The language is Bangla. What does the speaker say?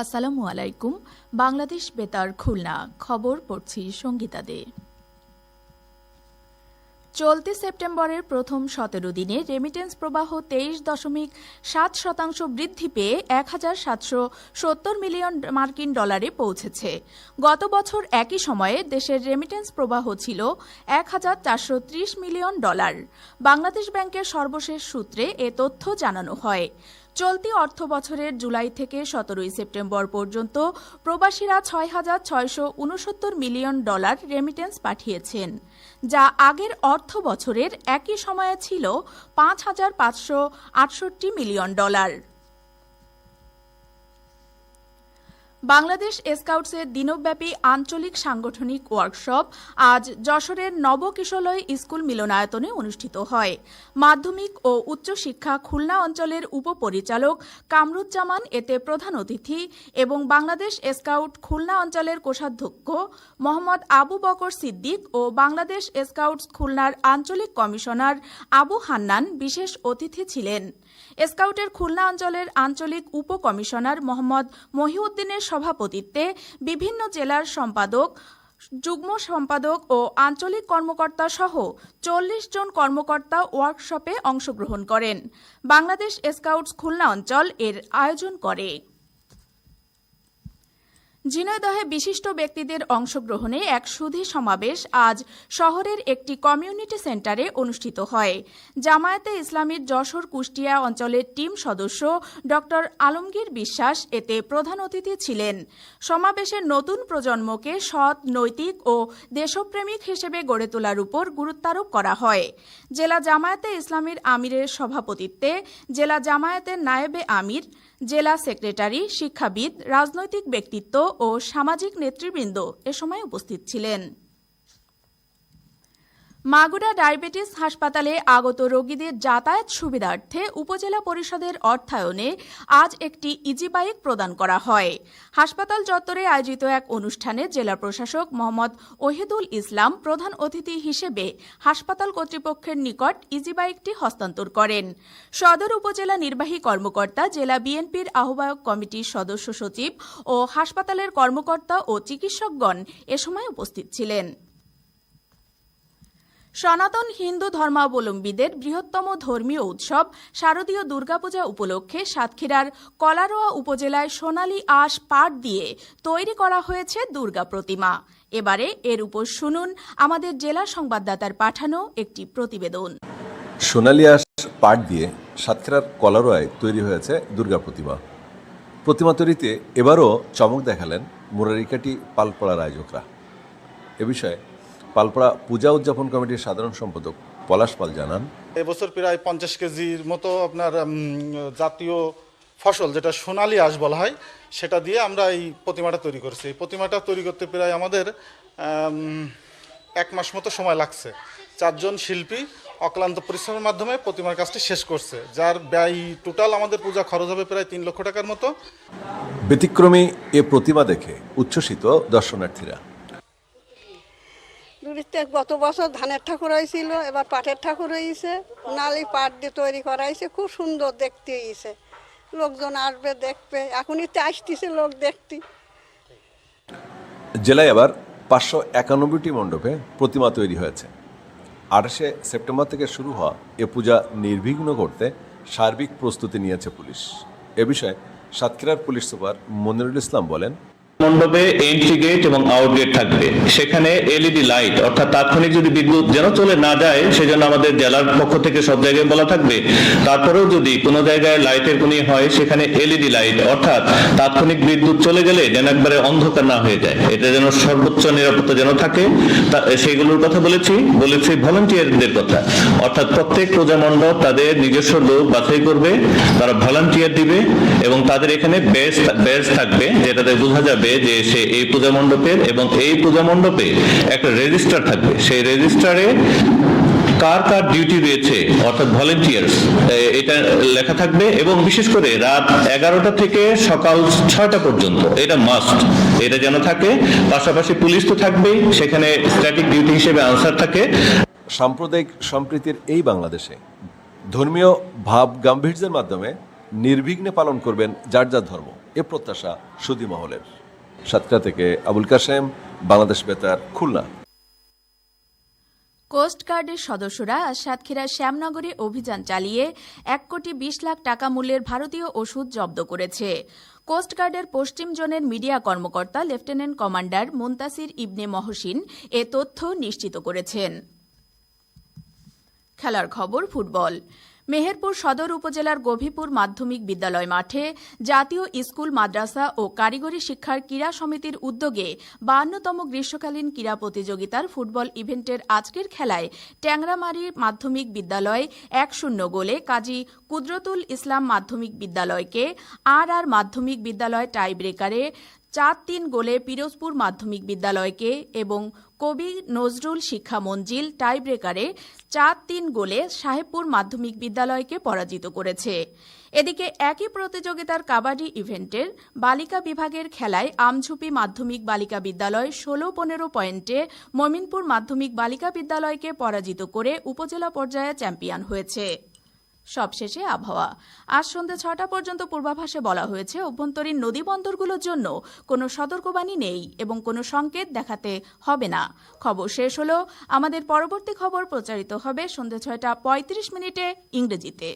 আসসালামু আলাইকুম, বাংলাদেশ বেতার খুলনা। খবর পড়ছি সঙ্গীতা দে চলতি সেপ্টেম্বরের প্রথম সতেরো দিনে রেমিটেন্স প্রবাহ তেইশ দশমিক সাত শতাংশ বৃদ্ধি পেয়ে এক হাজার সাতশো সত্তর মিলিয়ন মার্কিন ডলারে পৌঁছেছে। গত বছর একই সময়ে দেশের রেমিটেন্স প্রবাহ ছিল এক হাজার চারশো ত্রিশ মিলিয়ন ডলার। বাংলাদেশ ব্যাংকের সর্বশেষ সূত্রে এ তথ্য জানানো হয়। চলতি অর্থ বছরের জুলাই থেকে সতেরোই সেপ্টেম্বর পর্যন্ত প্রবাসীরা ছয় হাজার ছয়শো উনসত্তর মিলিয়ন ডলার রেমিটেন্স পাঠিয়েছেন, যা আগের অর্থ বছরের একই সময়ে ছিল পাঁচ হাজার পাঁচশো আটষট্টি মিলিয়ন ডলার। বাংলাদেশ স্কাউটসের দিনব্যাপী আঞ্চলিক সাংগঠনিক ওয়ার্কশপ আজ যশোরের নবকিশলয় স্কুল মিলনায়তনে অনুষ্ঠিত হয়। মাধ্যমিক ও উচ্চশিক্ষা খুলনা অঞ্চলের উপপরিচালক কামরুজ্জামান এতে প্রধান অতিথি এবং বাংলাদেশ স্কাউট খুলনা অঞ্চলের কোষাধ্যক্ষ মোহাম্মদ আবু বকর সিদ্দিক ও বাংলাদেশ স্কাউটস খুলনার আঞ্চলিক কমিশনার আবু হান্নান বিশেষ অতিথি ছিলেন। স্কাউটের খুলনা অঞ্চলের আঞ্চলিক উপকমিশনার মোহাম্মদ মহিউদ্দিনের সভাপতিত্বে বিভিন্ন জেলার সম্পাদক, যুগ্ম সম্পাদক ও আঞ্চলিক কর্মকর্তা সহ চল্লিশ জন কর্মকর্তা ওয়ার্কশপে অংশগ্রহণ করেন। বাংলাদেশ স্কাউটস খুলনা অঞ্চল এর আয়োজন করে। ঝিনাইদহে বিশিষ্ট ব্যক্তিদের অংশগ্রহণে এক সুধী সমাবেশ আজ শহরের একটি কমিউনিটি সেন্টারে অনুষ্ঠিত হয়। জামায়াতে ইসলামীর যশোর কুষ্টিয়া অঞ্চলের টিম সদস্য ড আলমগীর বিশ্বাস এতে প্রধান অতিথি ছিলেন। সমাবেশের নতুন প্রজন্মকে সৎ, নৈতিক ও দেশপ্রেমিক হিসেবে গড়ে তোলার উপর গুরুত্বারোপ করা হয়। জেলা জামায়াতে ইসলামীর আমিরের সভাপতিত্বে জেলা জামায়াতের নায়েবে আমির, জেলা সেক্রেটারি, শিক্ষাবিদ, রাজনৈতিক ব্যক্তিত্ব ও সামাজিক নেতৃবৃন্দ এ সময় উপস্থিত ছিলেন। মাগুরা ডায়াবেটিস হাসপাতালে আগত রোগীদের যাতায়াত সুবিধার্থে উপজেলা পরিষদের অর্থায়নে আজ একটি ইজি বাইক প্রদান করা হয়। হাসপাতাল চত্বরে আয়োজিত এক অনুষ্ঠানে জেলা প্রশাসক মোহাম্মদ ওহিদুল ইসলাম প্রধান অতিথি হিসেবে হাসপাতাল কর্তৃপক্ষের নিকট ইজি বাইকটি হস্তান্তর করেন। সদর উপজেলা নির্বাহী কর্মকর্তা, জেলা বিএনপির আহ্বায়ক কমিটির সদস্য সচিব ও হাসপাতালের কর্মকর্তা ও চিকিৎসকগণ এ সময় উপস্থিত ছিলেন। সনাতন হিন্দু ধর্মাবলম্বীদের বৃহত্তম ধর্মীয় উৎসব শারদীয় দুর্গাপূজা উপলক্ষে সাতক্ষীরার কলারোয়া উপজেলায় সোনালী আঁশ পাট দিয়ে তৈরি করা হয়েছে দুর্গা প্রতিমা। এবারে এর উপর শুনুন আমাদের জেলা সংবাদদাতার পাঠানো একটি প্রতিবেদন। সোনালী আঁশ পাট দিয়ে সাতক্ষীরার কলারোয়ায় তৈরি হয়েছে দুর্গা প্রতিমা। প্রতিমা তৈরিতে এবারও চমক দেখালেন মুরারিকাটি পালপড়ার আয়োজকরা এ বিষয়ে পালপড়া পূজা উদযাপন কমিটির সাধারণ সম্পাদক পলাশ পাল জানান এবছর প্রায় পঞ্চাশ কেজির মতো আপনার জাতীয় ফসল যেটা সোনালি আঁশ বলা হয় সেটা দিয়ে আমরা এই প্রতিমাটা তৈরি করছি। এই প্রতিমাটা তৈরি করতে প্রায় আমাদের এক মাস মতো সময় লাগছে। চারজন শিল্পী অক্লান্ত পরিশ্রমের মাধ্যমে প্রতিমার কাজটি শেষ করছে যার ব্যয় টোটাল আমাদের পূজা খরচ হবে প্রায় তিন লক্ষ টাকার মতো। ব্যতিক্রমী এ প্রতিমা দেখে উচ্ছ্বসিত দর্শনার্থীরা। গত বছর ধানের ঠাকুর হয়েছিল, এবার পাটের ঠাকুর হয়েছে, নালি পাট দিয়ে তৈরি করা হয়েছে, খুব সুন্দর দেখতে হয়েছে। লোকজন আসবে, দেখবে, এখনই তো আসতেছে লোক দেখতে। জেলায় আবার পাঁচশো একানব্বইটি মণ্ডপে প্রতিমা তৈরি হয়েছে। আঠাশে সেপ্টেম্বর থেকে শুরু হওয়া এ পূজা নির্বিঘ্ন করতে সার্বিক প্রস্তুতি নিয়েছে পুলিশ। এ বিষয়ে সাতক্ষীরার পুলিশ সুপার মনিরুল ইসলাম বলেন মণ্ডপে এন্ট্রি গেট এবং আউট গেট থাকবে। সেখানে এলইডি লাইট অর্থাৎ তাৎক্ষণিক যদি বিদ্যুৎ যেন চলে না যায়, সেজন্য আমাদের জেলার পক্ষ থেকে সব জায়গায় বলা থাকবে। তারপরেও যদি কোনো জায়গায় লাইটের কোনো হয়, সেখানে এলইডি লাইট অর্থাৎ তাৎক্ষণিক বিদ্যুৎ চলে গেলে যেন একবারে অন্ধকার না হয়ে যায়। এটা যেন সর্বোচ্চ নিরাপত্তা যেন থাকে সেগুলোর কথা বলেছি বলেছি ভলান্টিয়ারদের কথা। অর্থাৎ প্রত্যেক পূজা মণ্ডপ তাদের নিজস্ব লোক বাছাই করবে, তারা ভলান্টিয়ার দিবে, এবং তাদের এখানে বেজ বেজ থাকবে, যেটাতে বোঝা যাবে যে সে এই পূজা মণ্ডপের এবং এই পূজা মণ্ডপে একটা রেজিস্টার থাকবে। সেই রেজিস্টারে কার কার ডিউটি রয়েছে, অর্থাৎ ভলেন্টিয়ার্স এটা লেখা থাকবে এবং বিশেষ করে রাত এগারোটা থেকে সকাল ছয়টা পর্যন্ত, এটা মাস্ট এটা যেন থাকে। পাশাপাশি পুলিশ তো থাকবেই, সেখানে স্ট্যাটিক ডিউটি হিসেবে আনসার থাকে। সাম্প্রদায়িক সম্প্রীতির এই বাংলাদেশে ধর্মীয় ভাব গাম্ভীর্যের মাধ্যমে নির্বিঘ্নে পালন করবেন যার যার ধর্ম, এ প্রত্যাশা সুদী মহলের সাতক্ষীরা থেকে আবুল কাশেম, বাংলাদেশ বেতার, খুলনা। কোস্টগার্ডের সদস্যরা আজ সাতক্ষীরার শ্যামনগরে অভিযান চালিয়ে এক কোটি বিশ লাখ টাকা মূল্যের ভারতীয় ওষুধ জব্দ করেছে। কোস্টগার্ডের পশ্চিম জোনের মিডিয়া কর্মকর্তা লেফটেন্যান্ট কমান্ডার মুন্তাসির ইবনে মহসিন এ তথ্য নিশ্চিত করেছেন। খেলার খবর, ফুটবল। মেহেরপুর সদর উপজেলার গভীপুর মাধ্যমিক বিদ্যালয় মাঠে জাতীয় স্কুল, মাদ্রাসা ও কারিগরি শিক্ষার ক্রীড়া সমিতির উদ্যোগে বায়ান্নতম গ্রীষ্মকালীন ক্রীড়া প্রতিযোগিতার ফুটবল ইভেন্টের আজকের খেলায় ট্যাংরামারি মাধ্যমিক বিদ্যালয় এক শূন্য গোলে কাজী কুদরতুল ইসলাম মাধ্যমিক বিদ্যালয়কে আর আর মাধ্যমিক বিদ্যালয় টাই ব্রেকারে চার তিন গোলে পিরোজপুর মাধ্যমিক বিদ্যালয়কে এবং কবি নজরুল শিক্ষা মঞ্জিল টাইব্রেকারে চার তিন গোলে সাহেবপুর মাধ্যমিক বিদ্যালয়কে পরাজিত করেছে। এদিকে একই প্রতিযোগিতার কাবাডি ইভেন্টের বালিকা বিভাগের খেলায় আমঝুপি মাধ্যমিক বালিকা বিদ্যালয় ষোলো পনেরো পয়েন্টে মমিনপুর মাধ্যমিক বালিকা বিদ্যালয়কে পরাজিত করে উপজেলা পর্যায়ে চ্যাম্পিয়ন হয়েছে। সবশেষে আবহাওয়া। আজ সন্ধ্যে ছটা পর্যন্ত পূর্বাভাসে বলা হয়েছে, অভ্যন্তরীণ নদী বন্দরগুলোর জন্য কোনো সতর্কবাণী নেই এবং কোনো সংকেত দেখাতে হবে না। খবর শেষ হলো। আমাদের পরবর্তী খবর প্রচারিত হবে সন্ধ্যে ছয়টা পঁয়ত্রিশ মিনিটে ইংরেজিতে।